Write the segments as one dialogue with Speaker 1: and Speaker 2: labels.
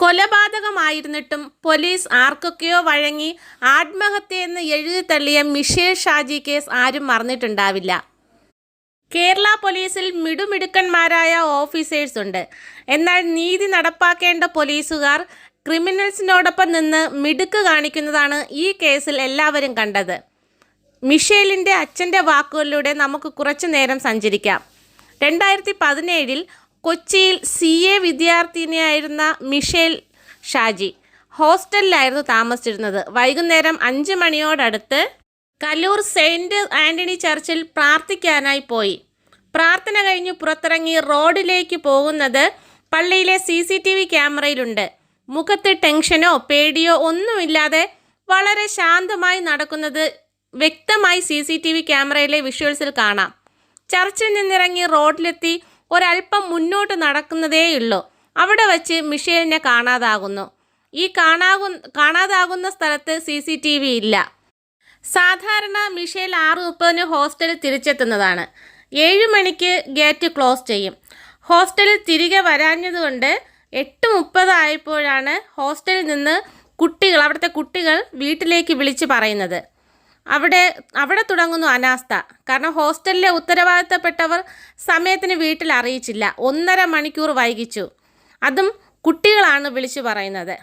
Speaker 1: കൊലപാതകമായിരുന്നിട്ടും police ആർക്കൊക്കെയോ വഴങ്ങി ആത്മഹത്യയെന്ന് എഴുതി തള്ളിയ മിഷേൽ ഷാജി കേസ് ആരും മറന്നിട്ടുണ്ടാവില്ല. കേരള പോലീസിൽ മിടുമിടുക്കന്മാരായ ഓഫീസേഴ്സ് ഉണ്ട്. എന്നാൽ നീതി നടപ്പാക്കേണ്ട പോലീസുകാർ ക്രിമിനൽസിനോടൊപ്പം നിന്ന് മിടുക്ക് കാണിക്കുന്നതാണ് ഈ കേസിൽ എല്ലാവരും കണ്ടത്. മിഷേലിന്റെ അച്ഛന്റെ വാക്കുകളിലൂടെ നമുക്ക് കുറച്ചു നേരം സഞ്ചരിക്കാം. രണ്ടായിരത്തി പതിനേഴിൽ കൊച്ചിയിൽ സി എ വിദ്യാർത്ഥിനിയായിരുന്ന മിഷേൽ ഷാജി. ഹോസ്റ്റലിലായിരുന്നു താമസിച്ചിരുന്നത്. വൈകുന്നേരം അഞ്ച് മണിയോടടുത്ത് കലൂർ സെയിന്റ് ആന്റണി ചർച്ചിൽ പ്രാർത്ഥിക്കാനായി പോയി. പ്രാർത്ഥന കഴിഞ്ഞ് പുറത്തിറങ്ങി റോഡിലേക്ക് പോകുന്നത് പള്ളിയിലെ സി സി ടി വി ക്യാമറയിലുണ്ട്. മുഖത്ത് ടെൻഷനോ പേടിയോ ഒന്നുമില്ലാതെ വളരെ ശാന്തമായി നടക്കുന്നത് വ്യക്തമായി സി സി ടി വി ക്യാമറയിലെ വിഷ്വൽസിൽ കാണാം. ചർച്ചിൽ നിന്നിറങ്ങി റോഡിലെത്തി ഒരല്പം മുന്നോട്ട് നടക്കുന്നതേയുള്ളൂ. അവിടെ വച്ച് മിഷേലിനെ കാണാതാകുന്നു. ഈ കാണാകു കാണാതാകുന്ന സ്ഥലത്ത് സി സി ടി വി ഇല്ല. സാധാരണ മിഷേൽ ആറ് മുപ്പതിന് ഹോസ്റ്റലിൽ തിരിച്ചെത്തുന്നതാണ്. ഏഴ് മണിക്ക് ഗേറ്റ് ക്ലോസ് ചെയ്യും. ഹോസ്റ്റലിൽ തിരികെ വരാഞ്ഞതുകൊണ്ട് എട്ട് മുപ്പതായപ്പോഴാണ് ഹോസ്റ്റലിൽ നിന്ന് കുട്ടികൾ അവിടുത്തെ കുട്ടികൾ വീട്ടിലേക്ക് വിളിച്ച് പറയുന്നത്. അവിടെ അവിടെ തുടങ്ങുന്നു അനാസ്ഥ. കാരണം ഹോസ്റ്റലിലെ ഉത്തരവാദിത്തപ്പെട്ടവർ സമയത്തിന് വീട്ടിൽ അറിയിച്ചില്ല. ഒന്നര മണിക്കൂർ വൈകിച്ചു. അതും കുട്ടികളാണ് വിളിച്ചു പറയുന്നത്.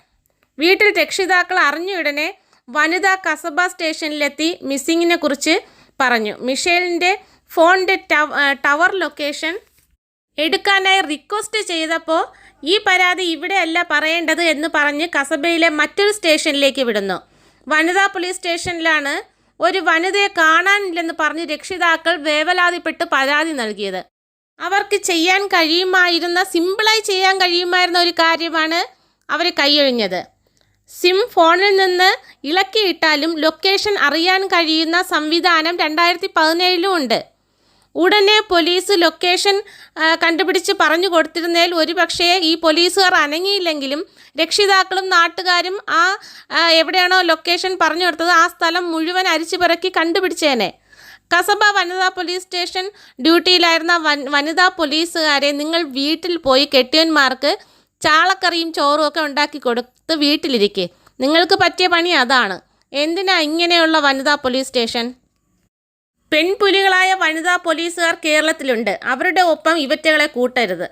Speaker 1: വീട്ടിൽ രക്ഷിതാക്കൾ അറിഞ്ഞയുടനെ വനിതാ കസബ സ്റ്റേഷനിലെത്തി മിസ്സിങ്ങിനെ കുറിച്ച് പറഞ്ഞു. മിഷേലിന്റെ ഫോണിന്റെ ടവർ ലൊക്കേഷൻ എടുക്കാനായി റിക്വസ്റ്റ് ചെയ്തപ്പോൾ ഈ പരാതി ഇവിടെയല്ല പറയേണ്ടത് എന്ന് പറഞ്ഞ് കസബയിലെ മറ്റൊരു സ്റ്റേഷനിലേക്ക് വിടുന്നു. വനിതാ പോലീസ് സ്റ്റേഷനിലാണ് ഒരു വനിതയെ കാണാനില്ലെന്ന് പറഞ്ഞ് രക്ഷിതാക്കൾ വേവലാതിപ്പെട്ട് പരാതി നൽകിയത്. അവർക്ക് ചെയ്യാൻ കഴിയുമായിരുന്ന സിമ്പിളായി ചെയ്യാൻ കഴിയുമായിരുന്ന ഒരു കാര്യമാണ് അവർ കൈയൊഴിഞ്ഞത്. സിം ഫോണിൽ നിന്ന് ഇളക്കിയിട്ടാലും ലൊക്കേഷൻ അറിയാൻ കഴിയുന്ന സംവിധാനം രണ്ടായിരത്തി പതിനേഴിലും ഉണ്ട്. ഉടനെ പോലീസ് ലൊക്കേഷൻ കണ്ടുപിടിച്ച് പറഞ്ഞു കൊടുത്തിരുന്നതിൽ ഒരു പക്ഷേ ഈ പോലീസുകാർ അനങ്ങിയില്ലെങ്കിലും രക്ഷിതാക്കളും നാട്ടുകാരും ആ എവിടെയാണോ ലൊക്കേഷൻ പറഞ്ഞു കൊടുത്തത് ആ സ്ഥലം മുഴുവൻ അരിച്ചു പിറക്കി കണ്ടുപിടിച്ചേനെ. കസബ വനിതാ പോലീസ് സ്റ്റേഷൻ ഡ്യൂട്ടിയിലായിരുന്ന വനിതാ പോലീസുകാരെ നിങ്ങൾ വീട്ടിൽ പോയി കെട്ടിയന്മാർക്ക് ചാളക്കറിയും ചോറും ഒക്കെ ഉണ്ടാക്കി കൊടുത്ത് വീട്ടിലിരിക്കെ. നിങ്ങൾക്ക് പറ്റിയ പണി അതാണ്. എന്തിനാ ഇങ്ങനെയുള്ള വനിതാ പോലീസ് സ്റ്റേഷൻ? പെൺപുലികളായ വനിതാ പോലീസുകാർ കേരളത്തിലുണ്ട്. അവരുടെ ഒപ്പം ഇവറ്റകളെ കൂട്ടരുത്.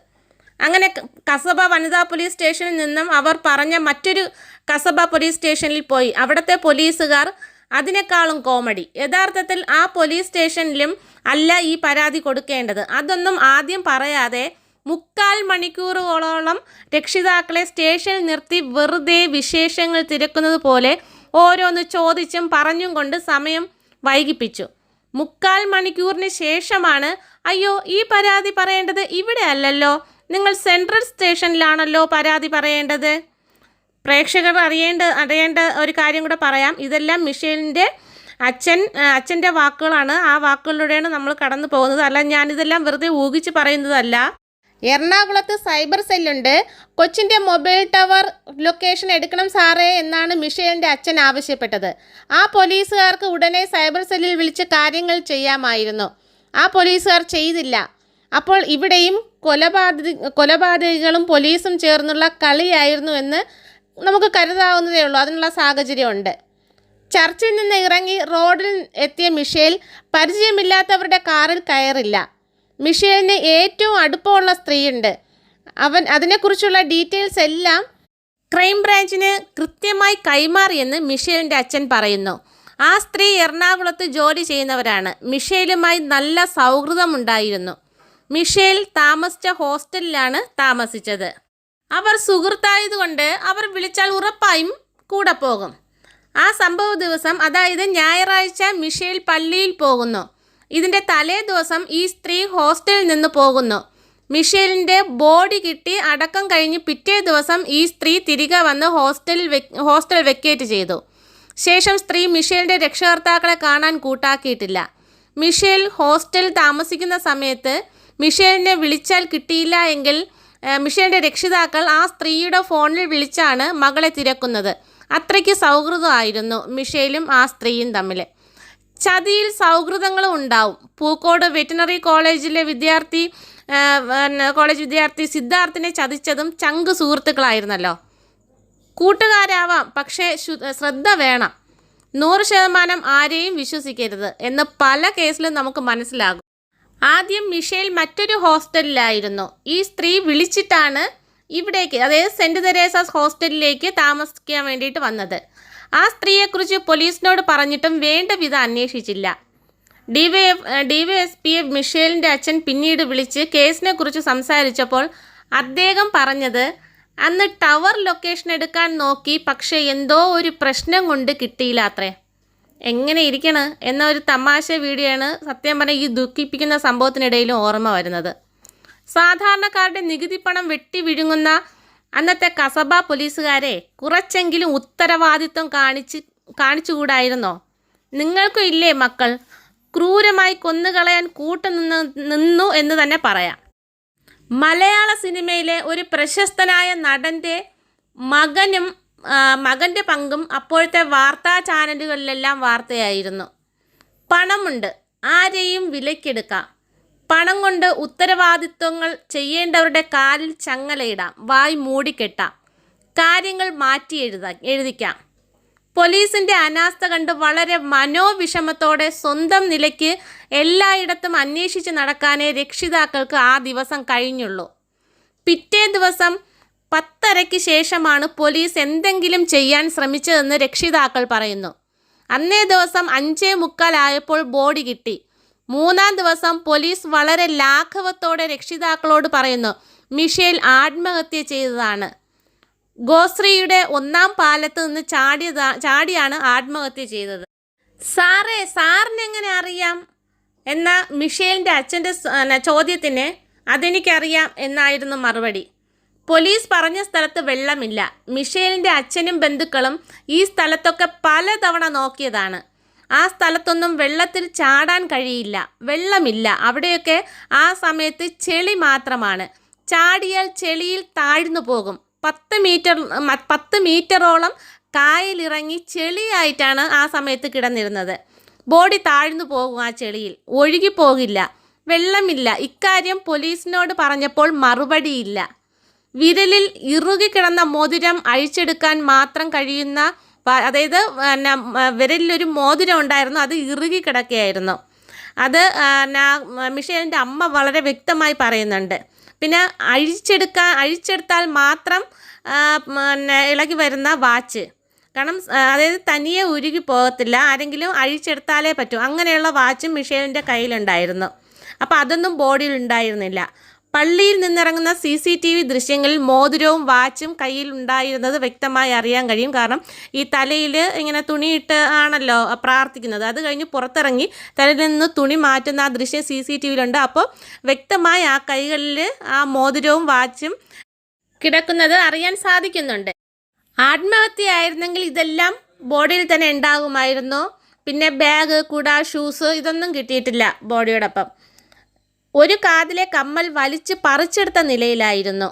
Speaker 1: അങ്ങനെ കസബ വനിതാ പോലീസ് സ്റ്റേഷനിൽ നിന്നും അവർ പറഞ്ഞ മറ്റൊരു കസബ പോലീസ് സ്റ്റേഷനിൽ പോയി. അവിടുത്തെ പോലീസുകാർ അതിനേക്കാളും കോമഡി. യഥാർത്ഥത്തിൽ ആ പോലീസ് സ്റ്റേഷനിലും അല്ല ഈ പരാതി കൊടുക്കേണ്ടത്. അതൊന്നും ആദ്യം പറയാതെ മുക്കാൽ മണിക്കൂറുകളോളം രക്ഷിതാക്കളെ സ്റ്റേഷനിൽ നിർത്തി വെറുതെ വിശേഷങ്ങൾ തിരക്കുന്നത് പോലെ ഓരോന്ന് ചോദിച്ചും പറഞ്ഞും കൊണ്ട് സമയം വൈകിപ്പിച്ചു. മുക്കാൽ മണിക്കൂറിന് ശേഷമാണ് അയ്യോ ഈ പരാതി പറയേണ്ടത് ഇവിടെ അല്ലല്ലോ. നിങ്ങൾ സെൻട്രൽ സ്റ്റേഷനിലാണല്ലോ പരാതി പറയേണ്ടത്. പ്രേക്ഷകർ അറിയേണ്ട അറിയേണ്ട ഒരു കാര്യം കൂടെ പറയാം. ഇതെല്ലാം മിഷേലിന്റെ അച്ഛൻ അച്ഛന്റെ വാക്കുകളാണ്. ആ വാക്കുകളിലൂടെയാണ് നമ്മൾ കടന്നു പോകുന്നത് അല്ല ഞാനിതെല്ലാം വെറുതെ ഊഹിച്ച് പറയുന്നതല്ല. എറണാകുളത്ത് സൈബർ സെല്ലുണ്ട്. കൊച്ചിന്റെ മൊബൈൽ ടവർ ലൊക്കേഷൻ എടുക്കണം സാറേ എന്നാണ് മിഷേലിന്റെ അച്ഛൻ ആവശ്യപ്പെട്ടത്. ആ പോലീസുകാർക്ക് ഉടനെ സൈബർ സെല്ലിൽ വിളിച്ച് കാര്യങ്ങൾ ചെയ്യാമായിരുന്നു. ആ പോലീസുകാർ ചെയ്തില്ല. അപ്പോൾ ഇവിടെയും കൊലപാതക കൊലപാതകികളും പോലീസും ചേർന്നുള്ള കളിയായിരുന്നു എന്ന് നമുക്ക് കരുതാവുന്നതേ ഉള്ളൂ. അതിനുള്ള സാഹചര്യമുണ്ട്. ചർച്ചിൽ നിന്ന് ഇറങ്ങി റോഡിൽ എത്തിയ മിഷേൽ പരിചയമില്ലാത്തവരുടെ കാറിൽ കയറില്ല. മിഷേലിന് ഏറ്റവും അടുപ്പമുള്ള സ്ത്രീയുണ്ട്. അവൻ അതിനെക്കുറിച്ചുള്ള ഡീറ്റെയിൽസ് എല്ലാം ക്രൈംബ്രാഞ്ചിന് കൃത്യമായി കൈമാറിയെന്ന് മിഷേലിന്റെ അച്ഛൻ പറയുന്നു. ആ സ്ത്രീ എറണാകുളത്ത് ജോലി ചെയ്യുന്നവരാണ്. മിഷേലുമായി നല്ല സൗഹൃദമുണ്ടായിരുന്നു. മിഷേൽ താമസിച്ച ഹോസ്റ്റലിലാണ് താമസിച്ചത്. അവർ സുഹൃത്തായതുകൊണ്ട് അവർ വിളിച്ചാൽ ഉറപ്പായും കൂടെ പോകും. ആ സംഭവ ദിവസം അതായത് ഞായറാഴ്ച മിഷേൽ പള്ളിയിൽ പോകുന്നു. ഇതിന്റെ തലേ ദിവസം ഈ സ്ത്രീ ഹോസ്റ്റലിൽ നിന്ന് പോകുന്നു. മിഷേലിന്റെ ബോഡി കിട്ടി അടക്കം കഴിഞ്ഞ് പിറ്റേ ദിവസം ഈ സ്ത്രീ തിരികെ വന്ന് ഹോസ്റ്റലിൽ ഹോസ്റ്റൽ വെക്കേറ്റ് ചെയ്തു. ശേഷം സ്ത്രീ മിഷേലിന്റെ രക്ഷകർത്താക്കളെ കാണാൻ കൂട്ടാക്കിയിട്ടില്ല. മിഷേൽ ഹോസ്റ്റലിൽ താമസിക്കുന്ന സമയത്ത് മിഷേലിനെ വിളിച്ചാൽ കിട്ടിയില്ല എങ്കിൽ മിഷേലിന്റെ രക്ഷിതാക്കൾ ആ സ്ത്രീയുടെ ഫോണിൽ വിളിച്ചാണ് മകളെ തിരക്കുന്നത്. അത്രയ്ക്ക് സൗഹൃദമായിരുന്നു മിഷേലും ആ സ്ത്രീയും തമ്മിൽ ചതിയിൽ സൗഹൃദങ്ങളും ഉണ്ടാവും. പൂക്കോട് വെറ്റിനറി കോളേജിലെ വിദ്യാർത്ഥി കോളേജ് വിദ്യാർത്ഥി സിദ്ധാർത്ഥിനെ ചതിച്ചതും ചങ്ക് സുഹൃത്തുക്കളായിരുന്നല്ലോ. കൂട്ടുകാരാവാം പക്ഷേ ശ്രദ്ധ വേണം. നൂറ് ശതമാനം ആരെയും വിശ്വസിക്കരുത് എന്ന് പല കേസിലും നമുക്ക് മനസ്സിലാകും. ആദ്യം മിഷേൽ മറ്റൊരു ഹോസ്റ്റലിലായിരുന്നു. ഈ സ്ത്രീ വിളിച്ചിട്ടാണ് ഇവിടേക്ക് അതായത് സെന്റ് തെരേസാസ് ഹോസ്റ്റലിലേക്ക് താമസിക്കാൻ വേണ്ടിയിട്ട് വന്നത്. ആ സ്ത്രീയെക്കുറിച്ച് പോലീസിനോട് പറഞ്ഞിട്ടും വേണ്ട വിധം അന്വേഷിച്ചില്ല. D Y F D Y S P മിഷേലിന്റെ അച്ഛൻ പിന്നീട് വിളിച്ച് കേസിനെ കുറിച്ച് സംസാരിച്ചപ്പോൾ അദ്ദേഹം പറഞ്ഞത് അന്ന് ടവർ ലൊക്കേഷൻ എടുക്കാൻ നോക്കി പക്ഷേ എന്തോ ഒരു പ്രശ്നം കൊണ്ട് കിട്ടിയില്ല അത്രേ. എങ്ങനെ ഇരിക്കണ്? എന്ന ഒരു തമാശ വീഡിയോയാണ് സത്യം പറഞ്ഞാൽ ഈ ദുഃഖിപ്പിക്കുന്ന സംഭവത്തിനിടയിലും ഓർമ്മ വരുന്നത്. സാധാരണക്കാരുടെ നികുതി പണം വെട്ടി വിഴുങ്ങുന്ന അന്നത്തെ കസബ പോലീസുകാരെ കുറച്ചെങ്കിലും ഉത്തരവാദിത്വം കാണിച്ച് കാണിച്ചുകൂടായിരുന്നോ? നിങ്ങൾക്കും ഇല്ലേ മക്കൾ? ക്രൂരമായി കൊന്നുകളയാൻ കൂട്ടുനിന്ന് നിന്നു എന്ന് തന്നെ പറയാം. മലയാള സിനിമയിലെ ഒരു പ്രശസ്തനായ നടന്റെ മകനും മകന്റെ പങ്കും അപ്പോഴത്തെ വാർത്താ ചാനലുകളിലെല്ലാം വാർത്തയായിരുന്നു. പണമുണ്ട്. ആരെയും വിലക്കെടുക്കാം പണം കൊണ്ട് ഉത്തരവാദിത്വങ്ങൾ ചെയ്യേണ്ടവരുടെ കാലിൽ ചങ്ങലയിടാം വായ് മൂടിക്കെട്ടാം. കാര്യങ്ങൾ മാറ്റി എഴുതാ എഴുതിക്കാം. പോലീസിന്റെ അനാസ്ഥ കണ്ട് വളരെ മനോവിഷമത്തോടെ സ്വന്തം നിലയ്ക്ക് എല്ലായിടത്തും അന്വേഷിച്ച് നടക്കാനേ രക്ഷിതാക്കൾക്ക് ആ ദിവസം കഴിഞ്ഞുള്ളൂ. പിറ്റേ ദിവസം പത്തരയ്ക്ക് ശേഷമാണ് പോലീസ് എന്തെങ്കിലും ചെയ്യാൻ ശ്രമിച്ചതെന്ന് രക്ഷിതാക്കൾ പറയുന്നു. അന്നേ ദിവസം അഞ്ചേ മുക്കാലായപ്പോൾ ബോഡി കിട്ടി. മൂന്നാം ദിവസം പോലീസ് വളരെ ലാഘവത്തോടെ രക്ഷിതാക്കളോട് പറയുന്നു മിഷേൽ ആത്മഹത്യ ചെയ്തതാണ്. ഗോശ്രീയുടെ ഒന്നാം പാലത്ത് നിന്ന് ചാടിയതാ ചാടിയാണ് ആത്മഹത്യ ചെയ്തത്. സാറേ സാറിനെങ്ങനെ അറിയാം? എന്ന മിഷേലിന്റെ അച്ഛന്റെ ചോദ്യത്തിന് അതെനിക്കറിയാം എന്നായിരുന്നു മറുപടി. പോലീസ് പറഞ്ഞ സ്ഥലത്ത് വെള്ളമില്ല. മിഷേലിന്റെ അച്ഛനും ബന്ധുക്കളും ഈ സ്ഥലത്തൊക്കെ പലതവണ നോക്കിയതാണ്. ആ സ്ഥലത്തൊന്നും വെള്ളത്തിൽ ചാടാൻ കഴിയില്ല. വെള്ളമില്ല. അവിടെയൊക്കെ ആ സമയത്ത് ചെളി മാത്രമാണ്. ചാടിയാൽ ചെളിയിൽ താഴ്ന്നു പോകും. പത്ത് മീറ്റർ പത്ത് മീറ്ററോളം കായലിറങ്ങി ചെളിയായിട്ടാണ് ആ സമയത്ത് കിടന്നിരുന്നത്. ബോഡി താഴ്ന്നു പോകും ആ ചെളിയിൽ. ഒഴുകിപ്പോകില്ല വെള്ളമില്ല. ഇക്കാര്യം പോലീസിനോട് പറഞ്ഞപ്പോൾ മറുപടിയില്ല. വിരലിൽ ഇറുകി കിടന്ന മോതിരം അഴിച്ചെടുക്കാൻ മാത്രം കഴിയുന്ന അതായത് പിന്നെ വിരലിലൊരു മോതിരം ഉണ്ടായിരുന്നു അത് ഇറുകി കിടക്കുകയായിരുന്നു. അത് മിഷേലിന്റെ അമ്മ വളരെ വ്യക്തമായി പറയുന്നുണ്ട്. പിന്നെ അഴിച്ചെടുക്കാൻ അഴിച്ചെടുത്താൽ മാത്രം പിന്നെ ഇളകി വരുന്ന വാച്ച്. കാരണം അതായത് തനിയെ ഉരുകി പോകത്തില്ല ആരെങ്കിലും അഴിച്ചെടുത്താലേ പറ്റൂ. അങ്ങനെയുള്ള വാച്ചും മിഷേലിന്റെ കയ്യിലുണ്ടായിരുന്നു. അപ്പോൾ അതൊന്നും ബോഡിയിൽ ഉണ്ടായിരുന്നില്ല. പള്ളിയിൽ നിന്നിറങ്ങുന്ന സി സി ടി വി ദൃശ്യങ്ങളിൽ മോതിരവും വാച്ചും കയ്യിൽ ഉണ്ടായിരുന്നത് വ്യക്തമായി അറിയാൻ കഴിയും. കാരണം ഈ തലയിൽ ഇങ്ങനെ തുണിയിട്ട് ആണല്ലോ പ്രാർത്ഥിക്കുന്നത്. അത് കഴിഞ്ഞ് പുറത്തിറങ്ങി തലയിൽ നിന്ന് തുണി മാറ്റുന്ന ആ ദൃശ്യം സി സി ടി വിയിലുണ്ട്. അപ്പോൾ വ്യക്തമായി ആ കൈകളിൽ ആ മോതിരവും വാച്ചും കിടക്കുന്നത് അറിയാൻ സാധിക്കുന്നുണ്ട്. ആത്മഹത്യയായിരുന്നെങ്കിൽ ഇതെല്ലാം ബോഡിയിൽ തന്നെ ഉണ്ടാകുമായിരുന്നു. പിന്നെ ബാഗ് കുട ഷൂസ് ഇതൊന്നും കിട്ടിയിട്ടില്ല ബോഡിയോടൊപ്പം. ഒരു കാതിലെ കമ്മൽ വലിച്ച് പറിച്ചെടുത്ത നിലയിലായിരുന്നു.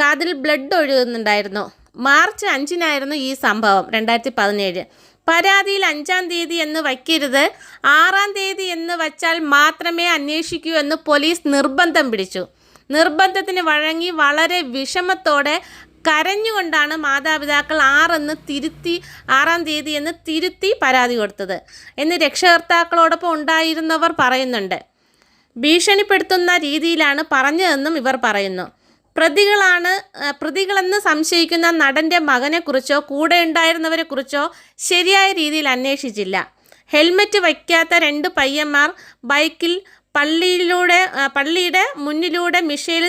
Speaker 1: കാതിൽ ബ്ലഡ് ഒഴുകുന്നുണ്ടായിരുന്നു. മാർച്ച് അഞ്ചിനായിരുന്നു ഈ സംഭവം രണ്ടായിരത്തി പതിനേഴ് പരാതിയിൽ അഞ്ചാം തീയതി എന്ന് വയ്ക്കരുത് ആറാം തീയതി എന്ന് വച്ചാൽ മാത്രമേ അന്വേഷിക്കൂ എന്ന് പോലീസ് നിർബന്ധം പിടിച്ചു. നിർബന്ധത്തിന് വഴങ്ങി വളരെ വിഷമത്തോടെ കരഞ്ഞുകൊണ്ടാണ് മാതാപിതാക്കൾ ആറെന്ന് തിരുത്തി ആറാം തീയതി എന്ന് തിരുത്തി പരാതി കൊടുത്തത്. എന്ന് രക്ഷകർത്താക്കളോടൊപ്പം ഉണ്ടായിരുന്നവർ പറയുന്നുണ്ട്. ഭീഷണിപ്പെടുത്തുന്ന രീതിയിലാണ് പറഞ്ഞതെന്നും ഇവർ പറയുന്നു. പ്രതികളാണ് പ്രതികളെന്ന് സംശയിക്കുന്ന നടന്റെ മകനെക്കുറിച്ചോ കൂടെ ഉണ്ടായിരുന്നവരെക്കുറിച്ചോ ശരിയായ രീതിയിൽ അന്വേഷിച്ചില്ല. ഹെൽമറ്റ് വയ്ക്കാത്ത രണ്ട് പയ്യന്മാർ ബൈക്കിൽ പള്ളിയിലൂടെ പള്ളിയുടെ മുന്നിലൂടെ മിഷയിൽ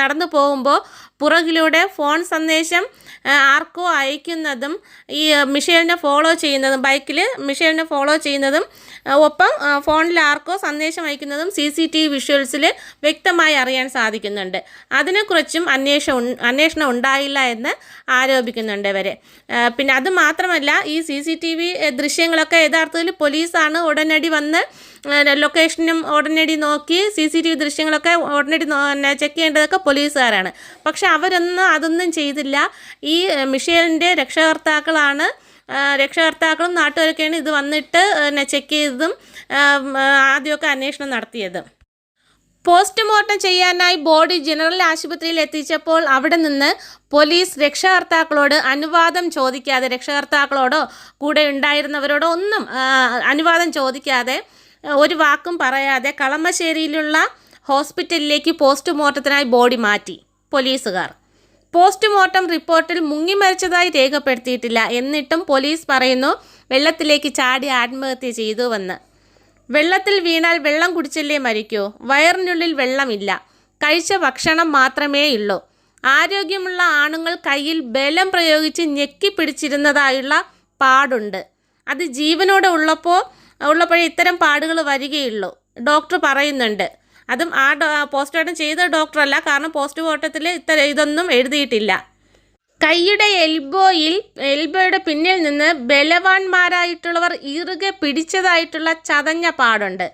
Speaker 1: നടന്നു പോകുമ്പോൾ പുറകിലൂടെ ഫോൺ സന്ദേശം ആർക്കോ അയക്കുന്നതും ഈ മിഷേലിനെ ഫോളോ ചെയ്യുന്നതും ബൈക്കിൽ മിഷേലിനെ ഫോളോ ചെയ്യുന്നതും ഒപ്പം ഫോണിൽ ആർക്കോ സന്ദേശം അയക്കുന്നതും സി സി ടി വിഷ്വൽസിൽ വ്യക്തമായി അറിയാൻ സാധിക്കുന്നുണ്ട്. അതിനെക്കുറിച്ചും അന്വേഷണം അന്വേഷണം ഉണ്ടായില്ല എന്ന് ആരോപിക്കുന്നുണ്ട് ഇവരെ. പിന്നെ അത് മാത്രമല്ല ഈ സി സി ടി വി ദൃശ്യങ്ങളൊക്കെ യഥാർത്ഥത്തിൽ പോലീസാണ് ഉടനടി വന്ന് ലൊക്കേഷനും ഉടനടി നോക്കി സി സി ടി വി ദൃശ്യങ്ങളൊക്കെ ഉടനടി ചെക്ക് ചെയ്യേണ്ടതൊക്കെ പോലീസുകാരാണ്. പക്ഷെ അവരൊന്നും അതൊന്നും ചെയ്തില്ല. ഈ മിഷേലിന്റെ രക്ഷകർത്താക്കളാണ് രക്ഷകർത്താക്കളും നാട്ടുകാരൊക്കെയാണ് ഇത് വന്നിട്ട് ചെക്ക് ചെയ്തതും ആദ്യമൊക്കെ അന്വേഷണം നടത്തിയത്. പോസ്റ്റ്മോർട്ടം ചെയ്യാനായി ബോഡി ജനറൽ ആശുപത്രിയിൽ എത്തിച്ചപ്പോൾ അവിടെ നിന്ന് പോലീസ് രക്ഷകർത്താക്കളോട് അനുവാദം ചോദിക്കാതെ രക്ഷകർത്താക്കളോടോ കൂടെ ഉണ്ടായിരുന്നവരോടോ ഒന്നും അനുവാദം ചോദിക്കാതെ ഒരു വാക്കും പറയാതെ കളമശ്ശേരിയിലുള്ള ഹോസ്പിറ്റലിലേക്ക് പോസ്റ്റ്മോർട്ടത്തിനായി ബോഡി മാറ്റി പോലീസുകാർ. പോസ്റ്റ്മോർട്ടം റിപ്പോർട്ടിൽ മുങ്ങി മരിച്ചതായി രേഖപ്പെടുത്തിയിട്ടില്ല. എന്നിട്ടും പോലീസ് പറയുന്നു വെള്ളത്തിലേക്ക് ചാടി ആത്മഹത്യ ചെയ്തുവെന്ന്. വെള്ളത്തിൽ വീണാൽ വെള്ളം കുടിച്ചല്ലേ മരിക്കൂ? വയറിനുള്ളിൽ വെള്ളമില്ല. കഴിച്ച ഭക്ഷണം മാത്രമേ ഉള്ളൂ ആരോഗ്യമുള്ള ആണുങ്ങൾ കയ്യിൽ ബലം പ്രയോഗിച്ച് ഞെക്കി പിടിച്ചിരുന്നതായുള്ള പാടുണ്ട്. അത് ജീവനോടെ ഉള്ളപ്പോൾ ഉള്ളപ്പോഴേ ഇത്തരം പാടുകൾ വരികയുള്ളൂ. ഡോക്ടർ പറയുന്നുണ്ട് അതും ആ പോസ്റ്റ്മോർട്ടം ചെയ്ത ഡോക്ടറല്ല കാരണം പോസ്റ്റ്മോർട്ടത്തിൽ ഇത്തരം ഇതൊന്നും എഴുതിയിട്ടില്ല. കൈയുടെ എൽബോയിൽ എൽബോയുടെ പിന്നിൽ നിന്ന് ബലവാന്മാരായിട്ടുള്ളവർ ഇറുകെ പിടിച്ചതായിട്ടുള്ള ചതഞ്ഞ പാടുണ്ട്.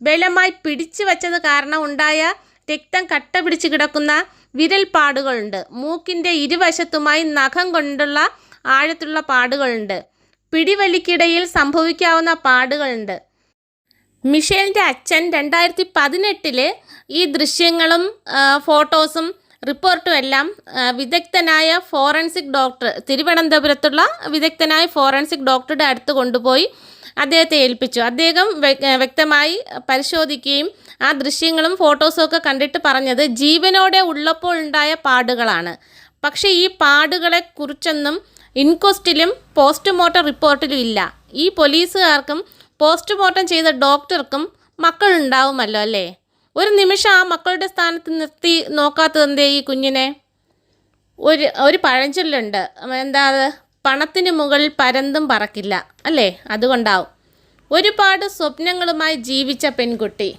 Speaker 1: ബലമായി പിടിച്ചു വച്ചത് കാരണം ഉണ്ടായ രക്തം കട്ട പിടിച്ച് കിടക്കുന്ന വിരൽ പാടുകളുണ്ട്. മൂക്കിന്റെ ഇരുവശത്തുമായി നഖം കൊണ്ടുള്ള ആഴത്തുള്ള പാടുകളുണ്ട്. പിടിവലിക്കിടയിൽ സംഭവിക്കാവുന്ന പാടുകളുണ്ട്. മിഷേലിന്റെ അച്ഛൻ രണ്ടായിരത്തി പതിനെട്ടിൽ ഈ ദൃശ്യങ്ങളും ഫോട്ടോസും റിപ്പോർട്ടും എല്ലാം വിദഗ്ധനായ ഫോറൻസിക് ഡോക്ടർ തിരുവനന്തപുരത്തുള്ള വിദഗ്ധനായ ഫോറൻസിക് ഡോക്ടറുടെ അടുത്ത് കൊണ്ടുപോയി അദ്ദേഹത്തെ ഏൽപ്പിച്ചു. അദ്ദേഹം വ്യക്തമായി പരിശോധിക്കുകയും ആ ദൃശ്യങ്ങളും ഫോട്ടോസും ഒക്കെ കണ്ടിട്ട് പറഞ്ഞത് ജീവനോടെ ഉള്ളപ്പോൾ ഉണ്ടായ പാടുകളാണ്. പക്ഷേ ഈ പാടുകളെ കുറിച്ചൊന്നും ഇൻക്വസ്റ്റിലും പോസ്റ്റ്മോർട്ടം റിപ്പോർട്ടിലും ഇല്ല. ഈ പോലീസുകാർക്കും പോസ്റ്റ്മോർട്ടം ചെയ്ത ഡോക്ടർക്കും മക്കളുണ്ടാവുമല്ലോ അല്ലേ? ഒരു നിമിഷം ആ മക്കളുടെ സ്ഥാനത്ത് നിർത്തി നോക്കാത്തതെന്തേ ഈ കുഞ്ഞിനെ? ഒരു ഒരു പഴഞ്ചൊല്ലുണ്ട്. എന്താ പണത്തിന് മുകളിൽ പരന്തും പറക്കില്ല. അല്ലേ? അതുകൊണ്ടാവും. ഒരുപാട് സ്വപ്നങ്ങളുമായി ജീവിച്ച പെൺകുട്ടി.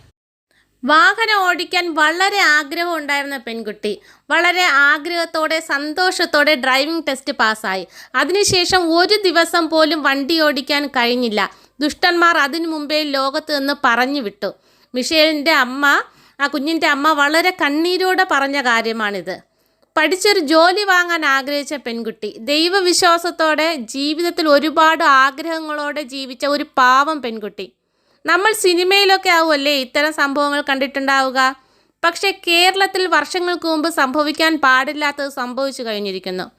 Speaker 1: വാഹനം ഓടിക്കാൻ വളരെ ആഗ്രഹം ഉണ്ടായിരുന്ന പെൺകുട്ടി. വളരെ ആഗ്രഹത്തോടെ സന്തോഷത്തോടെ ഡ്രൈവിംഗ് ടെസ്റ്റ് പാസ്സായി. അതിനുശേഷം ഒരു ദിവസം പോലും വണ്ടി ഓടിക്കാൻ കഴിഞ്ഞില്ല. ദുഷ്ടന്മാർ അതിനു മുമ്പേ ലോകത്ത് നിന്ന് പറഞ്ഞു വിട്ടു. മിഷേലിന്റെ അമ്മ ആ കുഞ്ഞിന്റെ അമ്മ വളരെ കണ്ണീരോടെ പറഞ്ഞ കാര്യമാണിത്. പഠിച്ചൊരു ജോലി വാങ്ങാൻ ആഗ്രഹിച്ച പെൺകുട്ടി ദൈവവിശ്വാസത്തോടെ ജീവിതത്തിൽ ഒരുപാട് ആഗ്രഹങ്ങളോടെ ജീവിച്ച ഒരു പാവം പെൺകുട്ടി. നമ്മൾ സിനിമയിലൊക്കെ ആവുമല്ലേ ഇത്തരം സംഭവങ്ങൾ കണ്ടിട്ടുണ്ടാവുക? പക്ഷേ കേരളത്തിൽ വർഷങ്ങൾക്ക് മുമ്പ് സംഭവിക്കാൻ പാടില്ലാത്തത് സംഭവിച്ചു കഴിഞ്ഞിരിക്കുന്നു.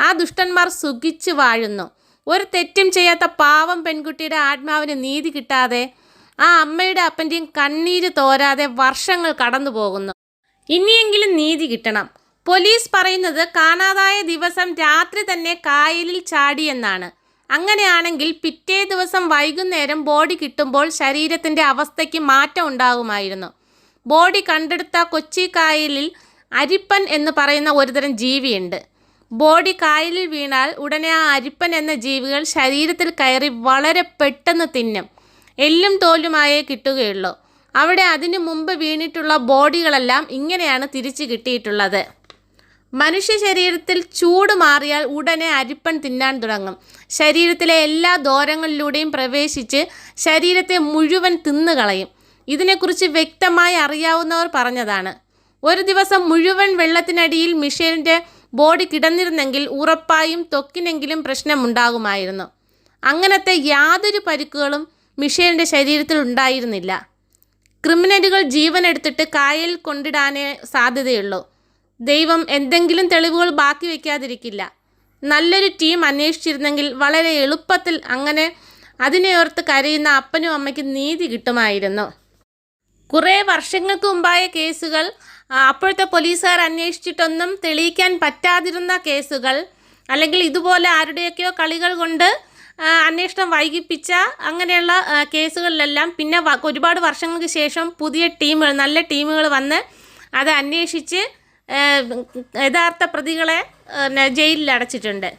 Speaker 1: ആ ദുഷ്ടന്മാർ സുഖിച്ച് വാഴുന്നു. ഒരു തെറ്റും ചെയ്യാത്ത പാവം പെൺകുട്ടിയുടെ ആത്മാവിന് നീതി കിട്ടാതെ ആ അമ്മയുടെ അപ്പന്റെയും കണ്ണീര് തോരാതെ വർഷങ്ങൾ കടന്നു പോകുന്നു. ഇനിയെങ്കിലും നീതി കിട്ടണം. പോലീസ് പറയുന്നത് കാണാതായ ദിവസം രാത്രി തന്നെ കായലിൽ ചാടിയെന്നാണ് അങ്ങനെയാണെങ്കിൽ പിറ്റേ ദിവസം വൈകുന്നേരം ബോഡി കിട്ടുമ്പോൾ ശരീരത്തിന്റെ അവസ്ഥയ്ക്ക് മാറ്റം ഉണ്ടാകുമായിരുന്നു. ബോഡി കണ്ടെടുത്ത കൊച്ചി കായലിൽ അരിപ്പൻ എന്ന് പറയുന്ന ഒരുതരം ജീവിയുണ്ട്. ബോഡി കായലിൽ വീണാൽ ഉടനെ ആ അരിപ്പൻ എന്ന ജീവികൾ ശരീരത്തിൽ കയറി വളരെ പെട്ടെന്ന് തിന്നും. എല്ലും തോലുമായേ കിട്ടുകയുള്ളൂ. അവിടെ അതിനു മുമ്പ് വീണിട്ടുള്ള ബോഡികളെല്ലാം ഇങ്ങനെയാണ് തിരിച്ചു കിട്ടിയിട്ടുള്ളത്. മനുഷ്യ ശരീരത്തിൽ ചൂട് മാറിയാൽ ഉടനെ അരിപ്പൻ തിന്നാൻ തുടങ്ങും. ശരീരത്തിലെ എല്ലാ ദോരങ്ങളിലൂടെയും പ്രവേശിച്ച് ശരീരത്തെ മുഴുവൻ തിന്നുകളയും. ഇതിനെക്കുറിച്ച് വ്യക്തമായി അറിയാവുന്നവർ പറഞ്ഞതാണ്. ഒരു ദിവസം മുഴുവൻ വെള്ളത്തിനടിയിൽ മിഷേലിന്റെ ബോഡി കിടന്നിരുന്നെങ്കിൽ ഉറപ്പായും ത്വക്കിനെങ്കിലും പ്രശ്നമുണ്ടാകുമായിരുന്നു. അങ്ങനത്തെ യാതൊരു പരിക്കുകളും മിഷേലിന്റെ ശരീരത്തിൽ ഉണ്ടായിരുന്നില്ല. ക്രിമിനലുകൾ ജീവൻ എടുത്തിട്ട് കായലിൽ കൊണ്ടിടാനേ സാധ്യതയുള്ളൂ. ദൈവം എന്തെങ്കിലും തെളിവുകൾ ബാക്കി വയ്ക്കാതിരിക്കില്ല നല്ലൊരു ടീം അന്വേഷിച്ചിരുന്നെങ്കിൽ വളരെ എളുപ്പത്തിൽ അങ്ങനെ അതിനെയോർത്ത് കരയുന്ന അപ്പനും അമ്മയ്ക്കും നീതി കിട്ടുമായിരുന്നു. കുറേ വർഷങ്ങൾക്ക് മുമ്പായ കേസുകൾ അപ്പോഴത്തെ പോലീസുകാർ അന്വേഷിച്ചിട്ടൊന്നും തെളിയിക്കാൻ പറ്റാതിരുന്ന കേസുകൾ അല്ലെങ്കിൽ ഇതുപോലെ ആരുടെയൊക്കെയോ കളികൾ കൊണ്ട് അന്വേഷണം വൈകിപ്പിച്ച അങ്ങനെയുള്ള കേസുകളിലെല്ലാം പിന്നെ ഒരുപാട് വർഷങ്ങൾക്ക് ശേഷം പുതിയ ടീമുകൾ നല്ല ടീമുകൾ വന്ന് അത് അന്വേഷിച്ച് യഥാർത്ഥ പ്രതികളെ ജയിലിൽ അടച്ചിട്ടുണ്ട്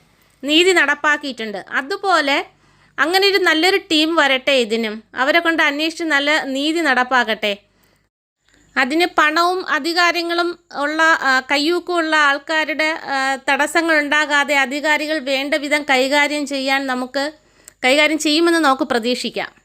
Speaker 1: നീതി നടപ്പാക്കിയിട്ടുണ്ട്. അതുപോലെ അങ്ങനെ ഒരു നല്ലൊരു ടീം വരട്ടെ ഇതിനും. അവരെ കൊണ്ട് അന്വേഷിച്ച് നല്ല നീതി നടപ്പാക്കട്ടെ. അതിന് പണവും അധികാരങ്ങളും ഉള്ള കയ്യൂക്കുമുള്ള ആൾക്കാരുടെ തടസ്സങ്ങൾ ഉണ്ടാകാതെ അധികാരികൾ വേണ്ട വിധം കൈകാര്യം ചെയ്യാൻ നമുക്ക് കൈകാര്യം ചെയ്യുമെന്ന് നമുക്ക് പ്രതീക്ഷിക്കാം.